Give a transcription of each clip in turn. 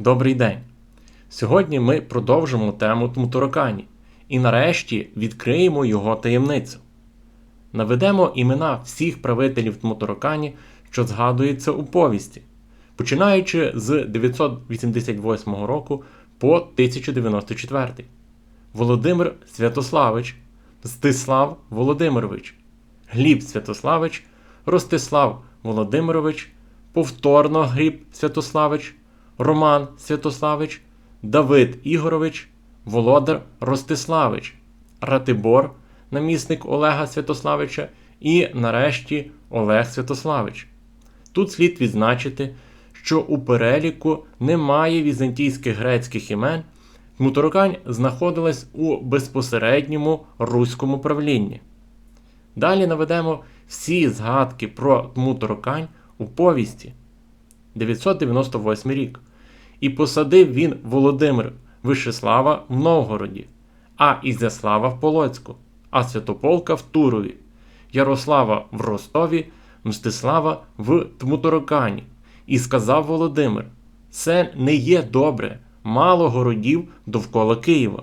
Добрий день! Сьогодні ми продовжимо тему Тмутурокані і нарешті відкриємо його таємницю. Наведемо імена всіх правителів Тмутурокані, що згадуються у повісті, починаючи з 988 року по 1094. Володимир Святославич, Стислав Володимирович, Гліб Святославич, Ростислав Володимирович, повторно Гліб Святославич, Роман Святославич, Давид Ігорович, Володар Ростиславич, Ратибор, намісник Олега Святославича, і нарешті Олег Святославич. Тут слід відзначити, що у переліку немає візантійських грецьких імен, Тмутурокань знаходилась у безпосередньому руському правлінні. Далі наведемо всі згадки про Тмутурокань у повісті 998 рік. І посадив він Володимир Вишеслава в Новгороді, а Ізяслава в Полоцьку, а Святополка в Турові, Ярослава в Ростові, Мстислава в Тмутурокані. І сказав Володимир: Це не є добре, мало городів довкола Києва.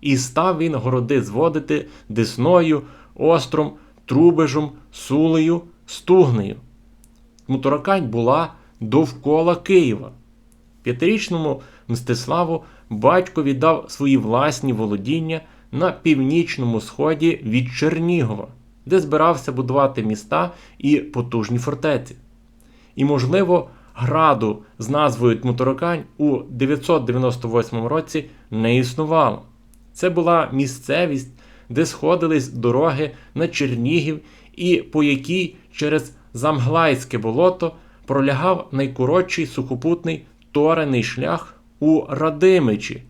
І став він городи зводити Десною, Остром, Трубежем, Сулею, Стугнею. Тмутурокань була довкола Києва. П'ятирічному Мстиславу батько віддав свої власні володіння на північному сході від Чернігова, де збирався будувати міста і потужні фортеці. І, можливо, граду з назвою Тмутурокань у 998 році не існувало. Це була місцевість, де сходились дороги на Чернігів і по якій через Замглайське болото пролягав найкоротший сухопутний торений шлях у Радимичі,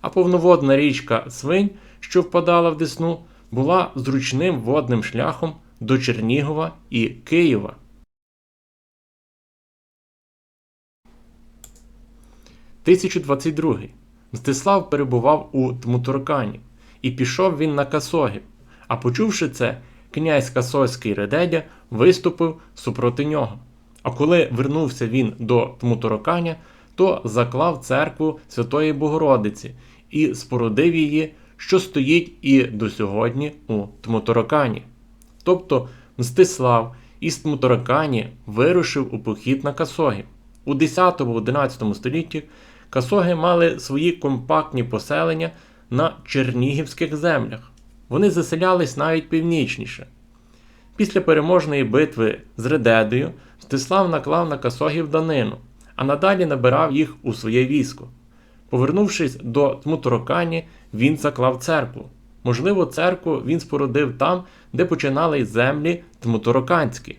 а повноводна річка Свинь, що впадала в Десну, була зручним водним шляхом до Чернігова і Києва. «1022. Мстислав перебував у Тмутуркані, і пішов він на Касогів. А почувши це, князь Касойський Редедя виступив супроти нього. А коли вернувся він до Тмутуроканя, то заклав церкву Святої Богородиці і спорудив її, що стоїть і до сьогодні у Тмутурокані. Тобто Мстислав із Тмутурокані вирушив у похід на Касогів. У 10-11 столітті Касоги мали свої компактні поселення на Чернігівських землях. Вони заселялись навіть північніше. Після переможної битви з Редедою Мстислав наклав на Касогів данину, а надалі набирав їх у своє військо. Повернувшись до Тмутурокані, він заклав церкву. Можливо, церкву він спорудив там, де починались землі Тмутуроканські,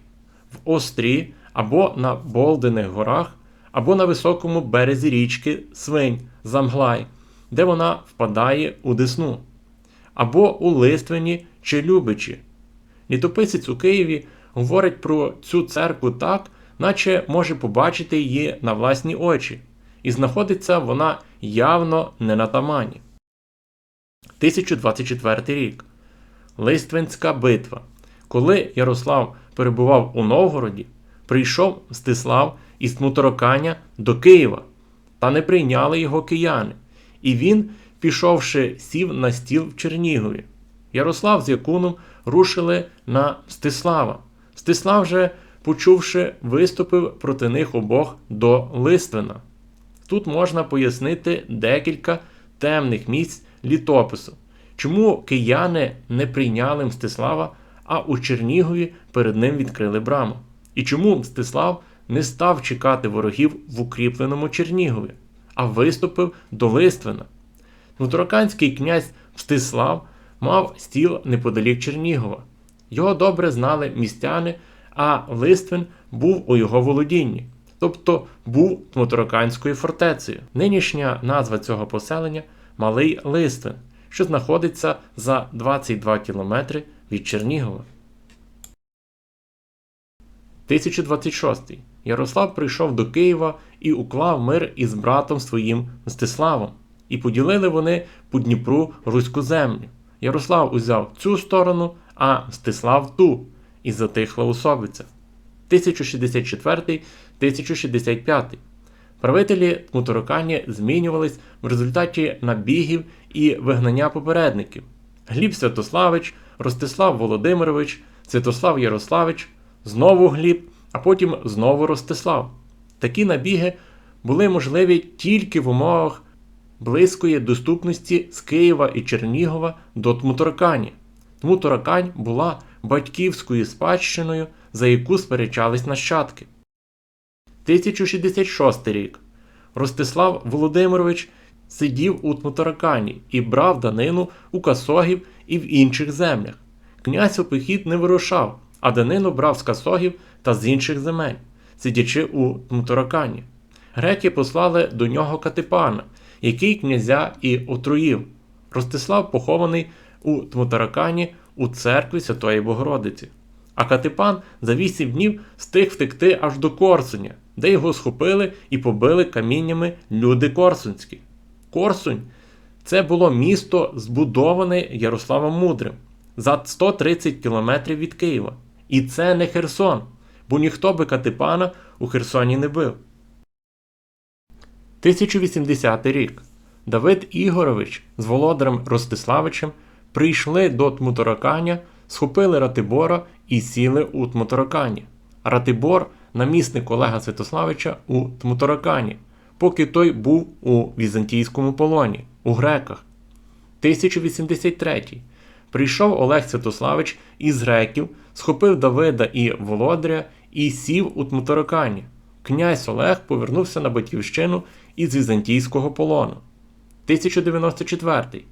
в Острі або на Болдених горах, або на високому березі річки Свинь Замглай, де вона впадає у Десну, або у Листвині чи Любичі. Літописець у Києві говорить про цю церкву так, наче може побачити її на власні очі, і знаходиться вона явно не на тамані. 1024 рік. Лиственська битва. Коли Ярослав перебував у Новгороді, прийшов Мстислав із Тмутароканя до Києва, та не прийняли його кияни, і він, пішовши, сів на стіл в Чернігові. Ярослав з Якуном рушили на Мстислава. Мстислав же, почувши, виступив проти них обох до Листвина. Тут можна пояснити декілька темних місць літопису, чому кияни не прийняли Мстислава, а у Чернігові перед ним відкрили браму. І чому Мстислав не став чекати ворогів в укріпленому Чернігові, а виступив до Листвина. Нутроканський князь Мстислав мав стіл неподалік Чернігова. Його добре знали містяни, а Листвин був у його володінні, тобто був Тмутроканською фортецею. Нинішня назва цього поселення Малий Листвин, що знаходиться за 22 кілометри від Чернігова. 1026. Ярослав прийшов до Києва і уклав мир із братом своїм Мстиславом, і поділили вони по Дніпру руську землю. Ярослав узяв цю сторону, а Мстислав ту, і затихла усобиця. 1064-1065. Правителі Тмутаракані змінювались в результаті набігів і вигнання попередників. Гліб Святославич, Ростислав Володимирович, Святослав Ярославич, знову Гліб, а потім знову Ростислав. Такі набіги були можливі тільки в умовах близької доступності з Києва і Чернігова до Тмутаракані. Тмутаракань була батьківською спадщиною, за яку сперечались нащадки. 1066 рік. Ростислав Володимирович сидів у Тмутаракані і брав данину у касогів і в інших землях. Князь у похід не вирушав, а данину брав з касогів та з інших земель, сидячи у Тмутаракані. Греки послали до нього Катипана, який князя і отруїв. Ростислав похований у Тмутаракані у церкві Святої Богородиці. А Катипан за вісім днів встиг втекти аж до Корсуня, де його схопили і побили каміннями люди Корсунські. Корсунь це було місто, збудоване Ярославом Мудрим за 130 кілометрів від Києва. І це не Херсон, бо ніхто би Катипана у Херсоні не бив. 1080 рік. Давид Ігорович з володарем Ростиславичем прийшли до Тмутараканя, схопили Ратибора і сіли у Тмутаракані. Ратибор намісник Олега Святославича у Тмутаракані, поки той був у візантійському полоні, у греках. 1083. Прийшов Олег Святославич із греків, схопив Давида і Володаря і сів у Тмутаракані. Князь Олег повернувся на батьківщину із візантійського полону. 1094.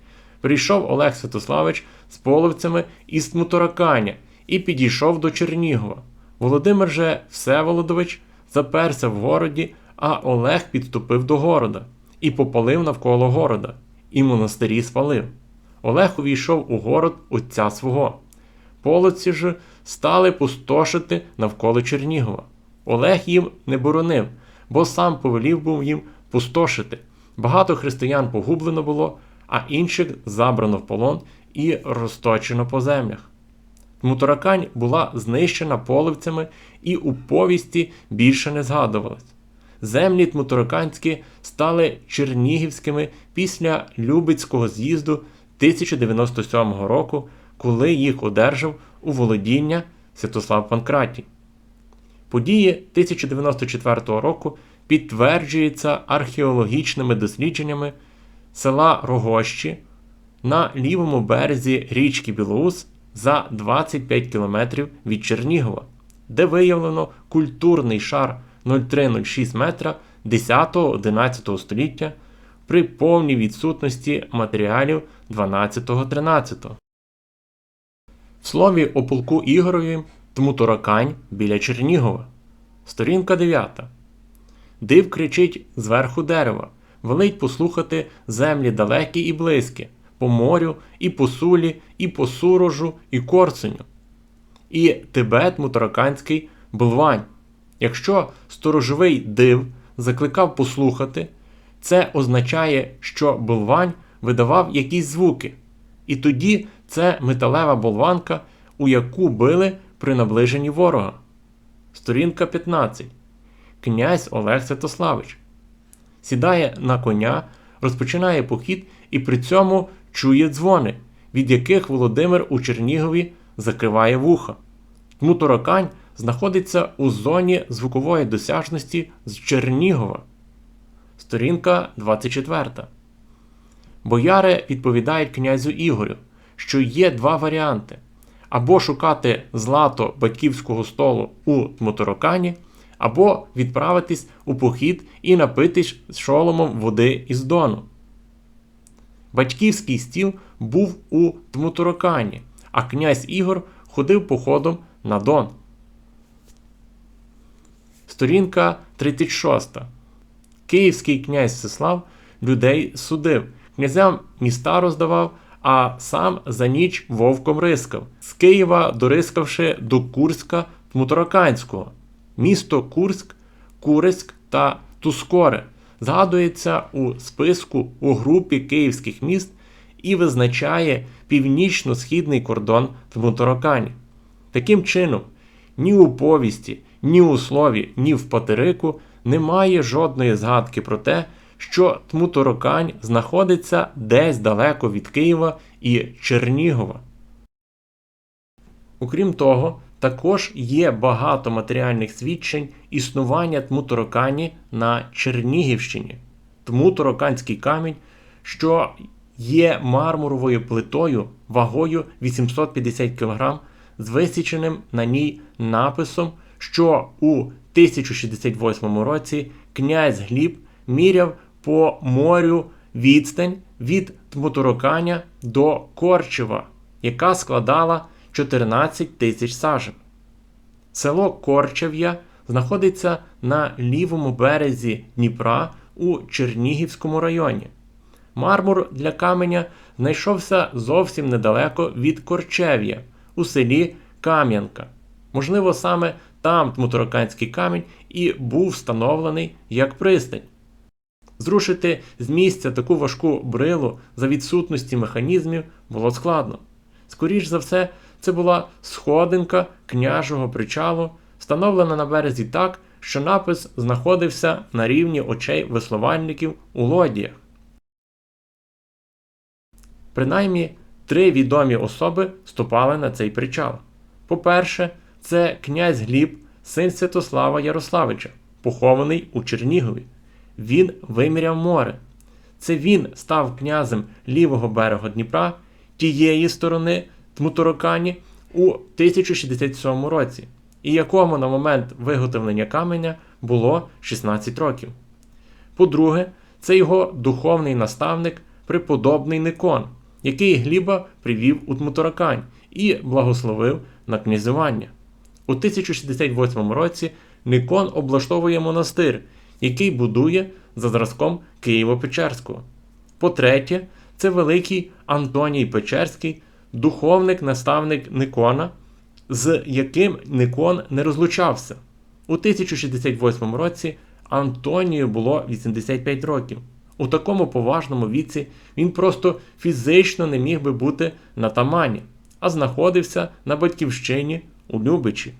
Прийшов Олег Святославич з половцями із Тмутараканя і підійшов до Чернігова. Володимир же Всеволодович заперся в городі, а Олег підступив до города і попалив навколо города, і монастирі спалив. Олег увійшов у город отця свого. Полоці ж стали пустошити навколо Чернігова. Олег їм не боронив, бо сам повелів був їм пустошити. Багато християн погублено було, а інших забрано в полон і розточено по землях. Тмутаракань була знищена половцями і у повісті більше не згадувалась. Землі Тмутараканські стали чернігівськими після Любецького з'їзду 1097 року, коли їх одержав у володіння Святослав Панкратій. Події 1094 року підтверджуються археологічними дослідженнями села Рогощі на лівому березі річки Білоус за 25 км від Чернігова, де виявлено культурний шар 0,306 метра 10-11 століття при повній відсутності матеріалів 12-13. В слові о полку Ігорові Тмутуракань біля Чернігова. Сторінка 9. Див кричить зверху дерева, велить послухати землі далекі і близькі, по морю, і по сулі, і по сурожу, і корсуню. І Тибет Мутараканський Булвань. Якщо сторожовий див закликав послухати, це означає, що Булвань видавав якісь звуки. І тоді це металева болванка, у яку били при наближенні ворога. Сторінка 15. Князь Олег Святославич сідає на коня, розпочинає похід і при цьому чує дзвони, від яких Володимир у Чернігові закриває вуха. Тому Торокань знаходиться у зоні звукової досяжності з Чернігова. Сторінка 24. Бояри відповідають князю Ігорю, що є два варіанти: або шукати злато батьківського столу у Тмоторокані, або відправитись у похід і напитись шоломом води із дону. Батьківський стіл був у Тмутурокані, а князь Ігор ходив походом на Дон. Сторінка 36. Київський князь Всеслав людей судив, князям міста роздавав, а сам за ніч вовком рискав, з Києва дорискавши до Курська Тмутараканського. Місто Курськ, Куриськ та Тускоре згадується у списку у групі київських міст і визначає північно-східний кордон Тмутаракані. Таким чином, ні у повісті, ні у слові, ні в патерику немає жодної згадки про те, що Тмутаракань знаходиться десь далеко від Києва і Чернігова. Окрім того, також є багато матеріальних свідчень існування Тмутаракані на Чернігівщині. Тмутараканський камінь, що є мармуровою плитою вагою 850 кг з висіченим на ній написом, що у 1068 році князь Гліб міряв по морю відстань від Тмутараканя до Корчева, яка складала 14 тисяч сажен. Село Корчев'я знаходиться на лівому березі Дніпра у Чернігівському районі. Мармур для каменя знайшовся зовсім недалеко від Корчев'я у селі Кам'янка. Можливо, саме там Тмутараканський камінь і був встановлений як пристань. Зрушити з місця таку важку брилу за відсутності механізмів було складно. Скоріш за все, це була сходинка княжого причалу, встановлена на березі так, що напис знаходився на рівні очей веслувальників у лодіях. Принаймні, три відомі особи ступали на цей причал. По-перше, це князь Гліб, син Святослава Ярославича, похований у Чернігові. Він виміряв море. Це він став князем лівого берега Дніпра, тієї сторони Тмутаракані у 1067 році, і якому на момент виготовлення каменя було 16 років. По-друге, це його духовний наставник, преподобний Никон, який Гліба привів у Тмутаракань і благословив на князювання. У 1068 році Никон облаштовує монастир, який будує за зразком Києво-Печерського. По-третє, це великий Антоній Печерський, духовник-наставник Никона, з яким Никон не розлучався. У 1068 році Антонію було 85 років. У такому поважному віці він просто фізично не міг би бути на тамані, а знаходився на батьківщині у Любичі.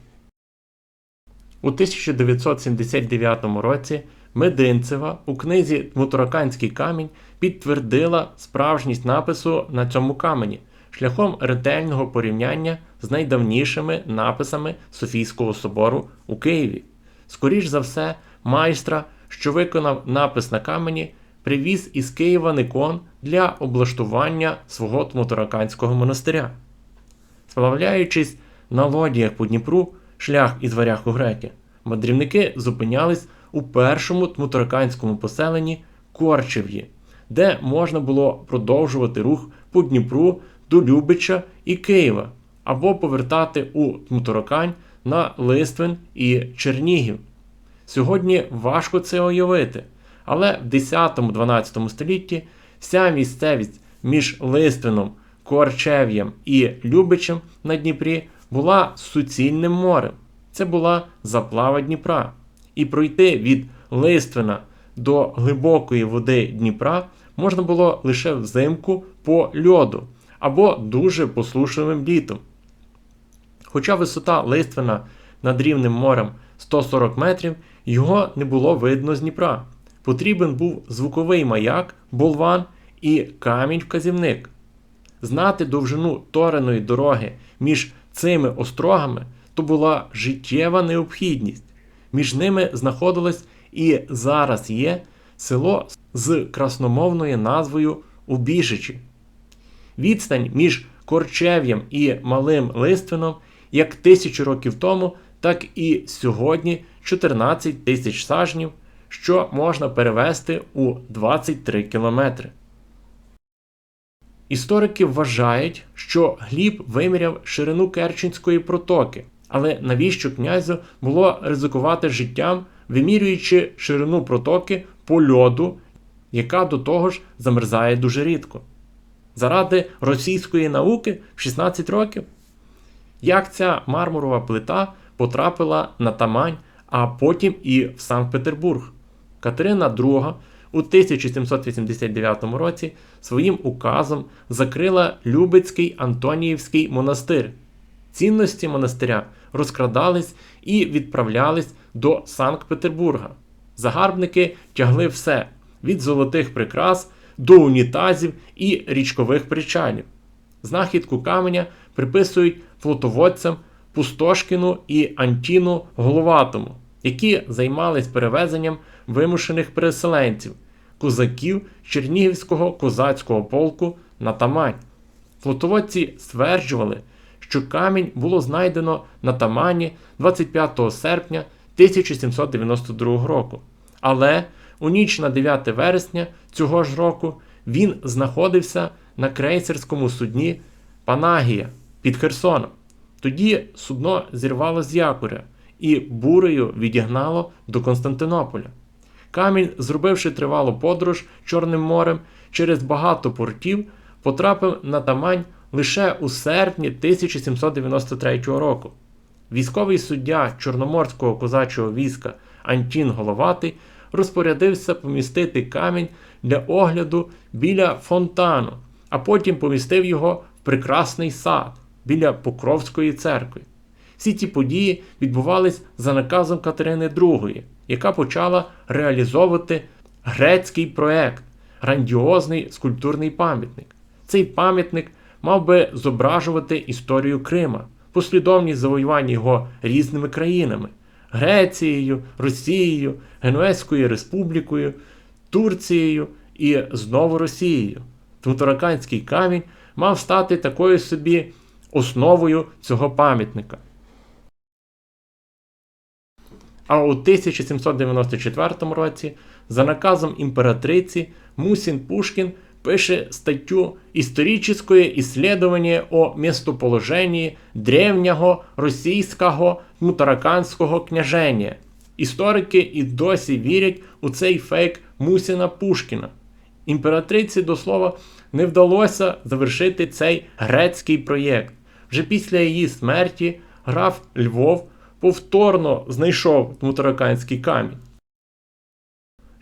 У 1979 році Мединцева у книзі Тмутараканський камінь підтвердила справжність напису на цьому камені шляхом ретельного порівняння з найдавнішими написами Софійського собору у Києві. Скоріш за все, майстра, що виконав напис на камені, привіз із Києва Никон для облаштування свого Тмутараканського монастиря. Сплавляючись на лодіях по Дніпру, шлях із варяг у греки, мандрівники зупинялись у першому тмутараканському поселенні Корчев'ї, де можна було продовжувати рух по Дніпру до Любича і Києва, або повертати у Тмутаракань на Листвин і Чернігів. Сьогодні важко це уявити, але в 10-12 столітті вся місцевість між Листвином, Корчев'ям і Любичем на Дніпрі була суцільним морем. Це була заплава Дніпра. І пройти від Листвина до глибокої води Дніпра можна було лише взимку по льоду або дуже послушливим літом. Хоча висота Листвина над рівнем морем 140 метрів, його не було видно з Дніпра. Потрібен був звуковий маяк, болван і камінь-вказівник. Знати довжину тореної дороги між цими острогами то була життєва необхідність. Між ними знаходилось і зараз є село з красномовною назвою Убіжичі. Відстань між Корчев'ям і Малим Листвином як тисячу років тому, так і сьогодні 14 тисяч сажнів, що можна перевести у 23 кілометри. Історики вважають, що Гліб виміряв ширину Керченської протоки, але навіщо князю було ризикувати життям, вимірюючи ширину протоки по льоду, яка до того ж замерзає дуже рідко? Заради російської науки в 16 років? Як ця мармурова плита потрапила на Тамань, а потім і в Санкт-Петербург? Катерина II у 1789 році своїм указом закрила Любецький Антоніївський монастир. Цінності монастиря розкрадались і відправлялись до Санкт-Петербурга. Загарбники тягли все від золотих прикрас до унітазів і річкових причалів. Знахідку каменя приписують флотоводцям Пустошкіну і Антіну Головатому, які займались перевезенням вимушених переселенців, козаків Чернігівського козацького полку на Тамань. Флотоводці стверджували, що камінь було знайдено на Тамані 25 серпня 1792 року. Але у ніч на 9 вересня цього ж року він знаходився на крейсерському судні Панагія під Херсоном. Тоді судно зірвало з якоря і бурею відігнало до Константинополя. Камінь, зробивши тривалу подорож Чорним морем через багато портів, потрапив на Тамань лише у серпні 1793 року. Військовий суддя Чорноморського козачого війська Антін Головатий розпорядився помістити камінь для огляду біля фонтану, а потім помістив його в прекрасний сад біля Покровської церкви. Всі ці події відбувались за наказом Катерини II, яка почала реалізовувати грецький проект грандіозний скульптурний пам'ятник. Цей пам'ятник мав би зображувати історію Крима, послідовність завоювання його різними країнами Грецією, Росією, Генуезькою Республікою, Турцією і знову Росією. Тмутараканський камінь мав стати такою собі основою цього пам'ятника. А у 1794 році за наказом імператриці Мусін Пушкін пише статтю «Історическое исследование о местоположении древнього російського мутараканського княження». Історики і досі вірять у цей фейк Мусіна Пушкіна. Імператриці до слова не вдалося завершити цей грецький проєкт. Вже після її смерті граф Львов повторно знайшов Тмутараканський камінь.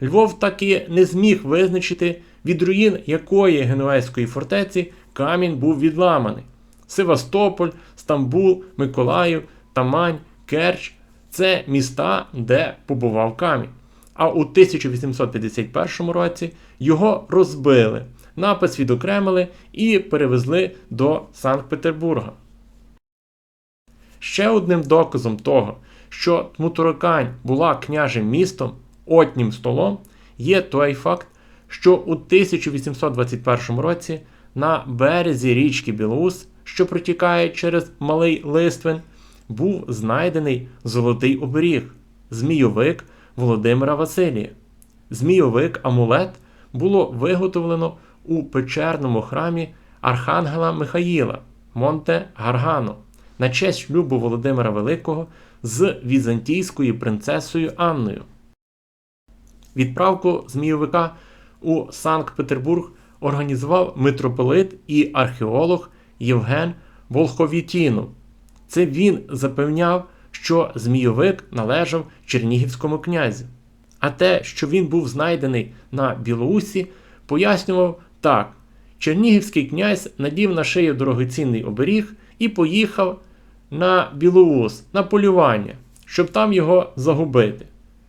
Львов таки не зміг визначити, від руїн якої генуезької фортеці камінь був відламаний. Севастополь, Стамбул, Миколаїв, Тамань, Керч це міста, де побував камінь. А у 1851 році його розбили, напис відокремили і перевезли до Санкт-Петербурга. Ще одним доказом того, що Тмутуракань була княжим містом, отнім столом, є той факт, що у 1821 році на березі річки Білоус, що протікає через Малий Листвин, був знайдений золотий оберіг змійовик Володимира Василія. Змійовик амулет було виготовлено у печерному храмі Архангела Михаїла Монте Гаргано на честь шлюбу Володимира Великого з візантійською принцесою Анною. Відправку Змійовика у Санкт-Петербург організував митрополит і археолог Євген Волховітінов. Це він запевняв, що Змійовик належав Чернігівському князю. А те, що він був знайдений на Білоусі, пояснював так: Чернігівський князь надів на шию дорогоцінний оберіг і поїхав на Білоус на полювання, щоб там його загубити.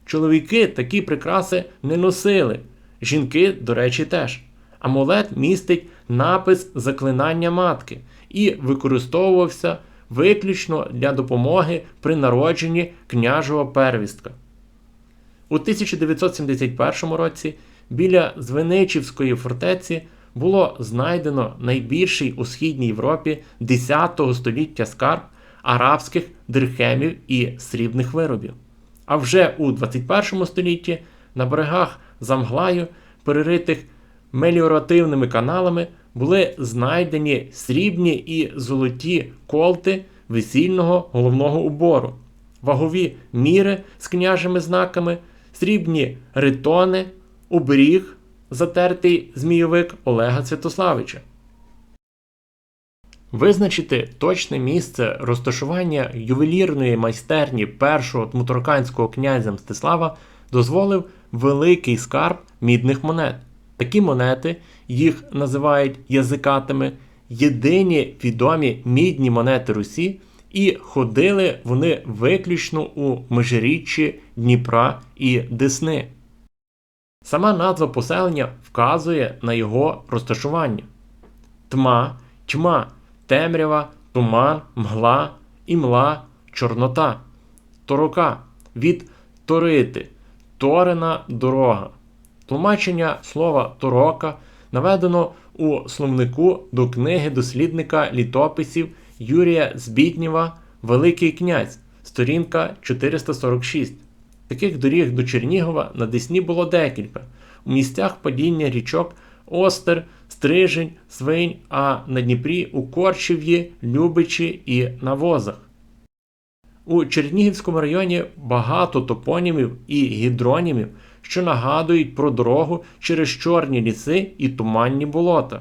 Чоловіки такі прикраси не носили, жінки, до речі, теж. Амулет містить напис заклинання матки і використовувався виключно для допомоги при народженні княжого первістка. У 1971 році біля Звеничівської фортеці було знайдено найбільший у східній Європі 10 століття скарб арабських дирхемів і срібних виробів. А вже у 21 столітті на берегах Замглаю, переритих меліоративними каналами, були знайдені срібні і золоті колти весільного головного убору, вагові міри з княжими знаками, срібні ритони, оберіг, затертий змійовик Олега Святославича. Визначити точне місце розташування ювелірної майстерні першого тмутараканського князя Мстислава дозволив великий скарб мідних монет. Такі монети, їх називають язикатами, єдині відомі мідні монети Русі, і ходили вони виключно у межиріччі Дніпра і Десни. Сама назва поселення вказує на його розташування: тма, тьма, темрява, туман, мгла, імла, чорнота, торока від торити, торена дорога. Тлумачення слова торока наведено у словнику до книги дослідника літописів Юрія Збітнєва Великий князь, сторінка 446. Таких доріг до Чернігова на Десні було декілька. У місцях падіння річок Остер, Стрижень, Свинь, а на Дніпрі у Корчев'ї, Любичі і на Возах. У Чернігівському районі багато топонімів і гідронімів, що нагадують про дорогу через чорні ліси і туманні болота.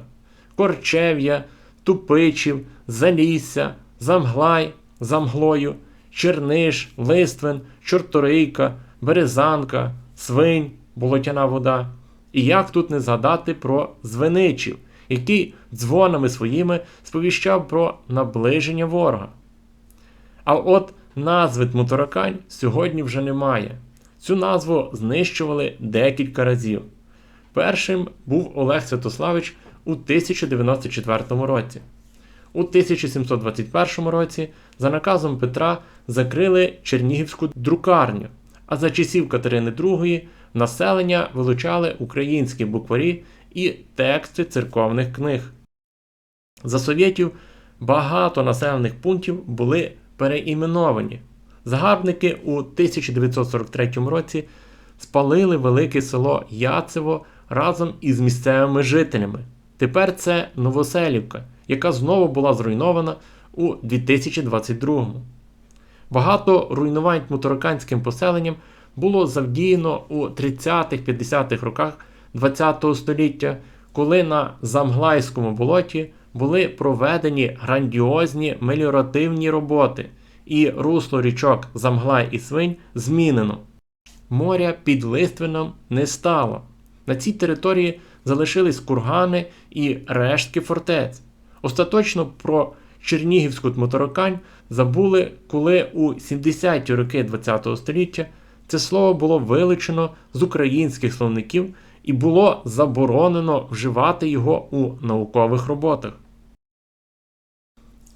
Корчев'я, Тупичів, Залісся, Замглай, Замглою, Черниш, Листвин, Чорторийка, Березанка, Свинь, болотяна вода. І як тут не згадати про Звеничів, який дзвонами своїми сповіщав про наближення ворога. А от назви Тмутаракань сьогодні вже немає. Цю назву знищували декілька разів. Першим був Олег Святославич у 1094 році. У 1721 році за наказом Петра закрили Чернігівську друкарню, а за часів Катерини II населення вилучали українські букварі і тексти церковних книг. За совєтів багато населених пунктів були переіменовані. Загарбники у 1943 році спалили велике село Яцево разом із місцевими жителями. Тепер це Новоселівка, яка знову була зруйнована у 2022. Багато руйнувань мутараканським поселенням було завдіяно у 30-50-х роках ХХ століття, коли на Замглайському болоті були проведені грандіозні меліоративні роботи, і русло річок Замглай і Свинь змінено. Моря під Листвином не стало. На цій території залишились кургани і рештки фортець. Остаточно про Чернігівську Тмоторокань забули, коли у 70-ті роки ХХ століття це слово було вилучено з українських словників і було заборонено вживати його у наукових роботах.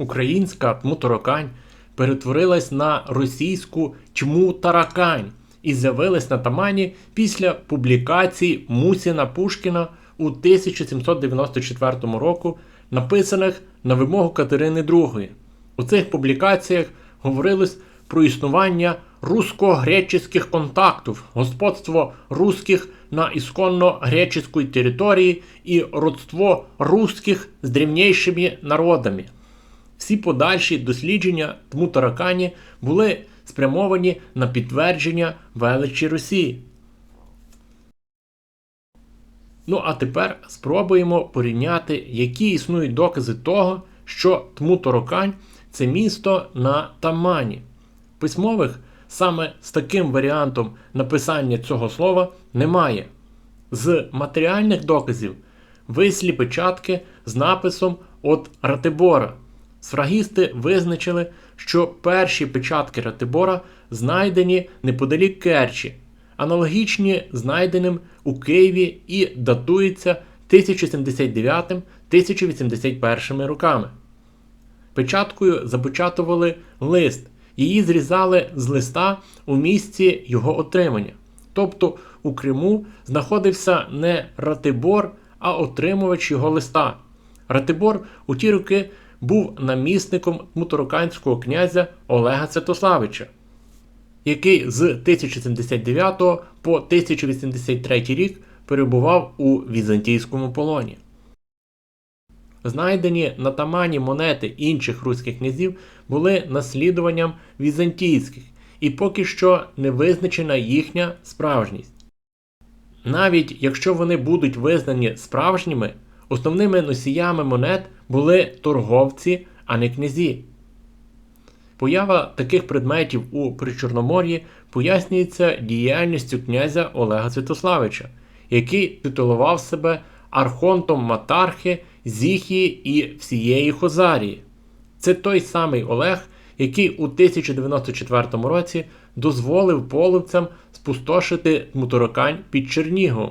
Українська Тмутаракань перетворилась на російську Тьму-Таракань і з'явилась на Тамані після публікацій Мусіна Пушкіна у 1794 року, написаних на вимогу Катерини II. У цих публікаціях говорилось про існування русско-греческих контактів, господство русських на ісконно греческой території і родство русських з древнішими народами. Всі подальші дослідження Тмутаракані були спрямовані на підтвердження величі Росії. Ну а тепер спробуємо порівняти, які існують докази того, що Тмутаракань це місто на Тамані. Письмових саме з таким варіантом написання цього слова немає. З матеріальних доказів вислі печатки з написом от Ратибора. Сфрагісти визначили, що перші печатки Ратибора знайдені неподалік Керчі, аналогічні знайденим у Києві і датуються 1079-1081 роками. Печаткою запечатували лист, її зрізали з листа у місці його отримання. Тобто у Криму знаходився не Ратибор, а отримувач його листа. Ратибор у ті роки був намісником мутароканського князя Олега Святославича, який з 1079 по 1083 рік перебував у візантійському полоні. Знайдені на тамані монети інших руських князів були наслідуванням візантійських, і поки що не визначена їхня справжність. Навіть якщо вони будуть визнані справжніми, основними носіями монет були торговці, а не князі. Поява таких предметів у Причорномор'ї пояснюється діяльністю князя Олега Святославича, який титулував себе архонтом Матархи, Зіхії і всієї Хозарії. Це той самий Олег, який у 1094 році дозволив половцям спустошити Тмутаракань під Черніговом,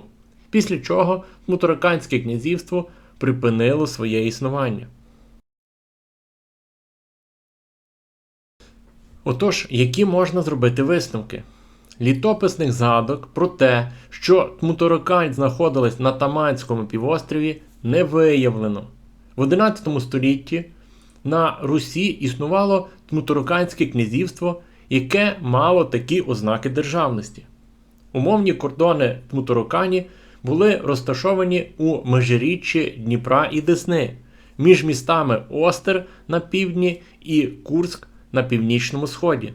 після чого Тмутараканське князівство припинило своє існування. Отож, які можна зробити висновки? Літописних згадок про те, що Тмутаракань знаходилась на Таманському півострові, не виявлено. В 11 столітті на Русі існувало Тмутараканське князівство, яке мало такі ознаки державності. Умовні кордони Тмутаракані були розташовані у межиріччі Дніпра і Десни між містами Остер на півдні і Курськ на північному сході.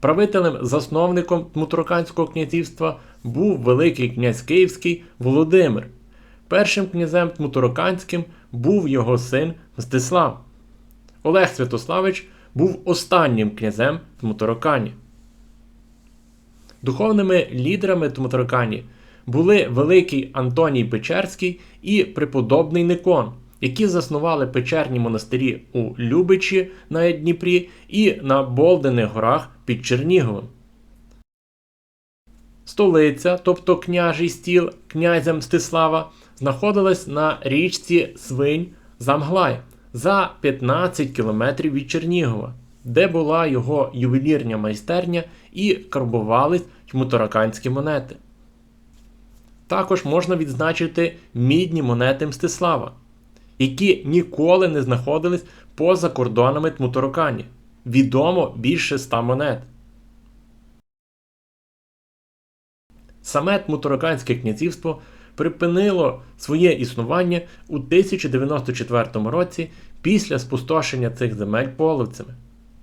Правителем засновником Тмутараканського князівства був Великий князь Київський Володимир. Першим князем Тмутараканським був його син Мстислав. Олег Святославич був останнім князем Тмутаракані. Духовними лідерами Тмутаракані були Великий Антоній Печерський і преподобний Никон, які заснували печерні монастирі у Любичі на Дніпрі і на Болдених горах під Черніговом. Столиця, тобто княжий стіл князя Мстислава, знаходилась на річці Свинь Замглай за 15 кілометрів від Чернігова, де була його ювелірня майстерня і карбувались тьмутараканські монети. Також можна відзначити мідні монети Мстислава, які ніколи не знаходились поза кордонами Тмутаракані. Відомо більше ста монет. Саме Тмутараканське князівство припинило своє існування у 1094 році після спустошення цих земель половцями.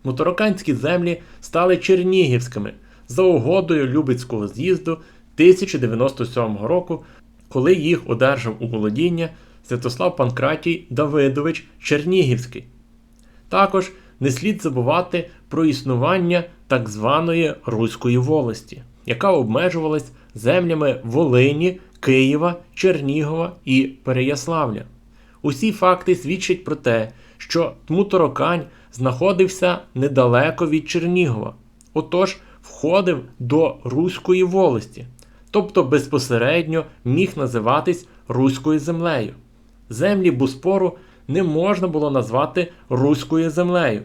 Мутараканські землі стали чернігівськими за угодою Любецького з'їзду 1097 року, коли їх одержав у володіння Святослав Панкратій Давидович Чернігівський. Також не слід забувати про існування так званої Руської волості, яка обмежувалась землями Волині, Києва, Чернігова і Переяславля. Усі факти свідчать про те, що Тмутаракань знаходився недалеко від Чернігова, отож входив до Руської волості, тобто безпосередньо міг називатись Руською землею. Землі Буспору не можна було назвати Руською землею.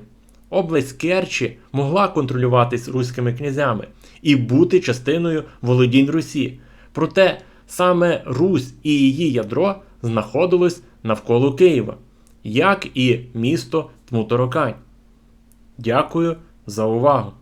Область Керчі могла контролюватись руськими князями і бути частиною володінь Русі. Проте саме Русь і її ядро знаходилось навколо Києва, як і місто Тмуторокань. Дякую за увагу!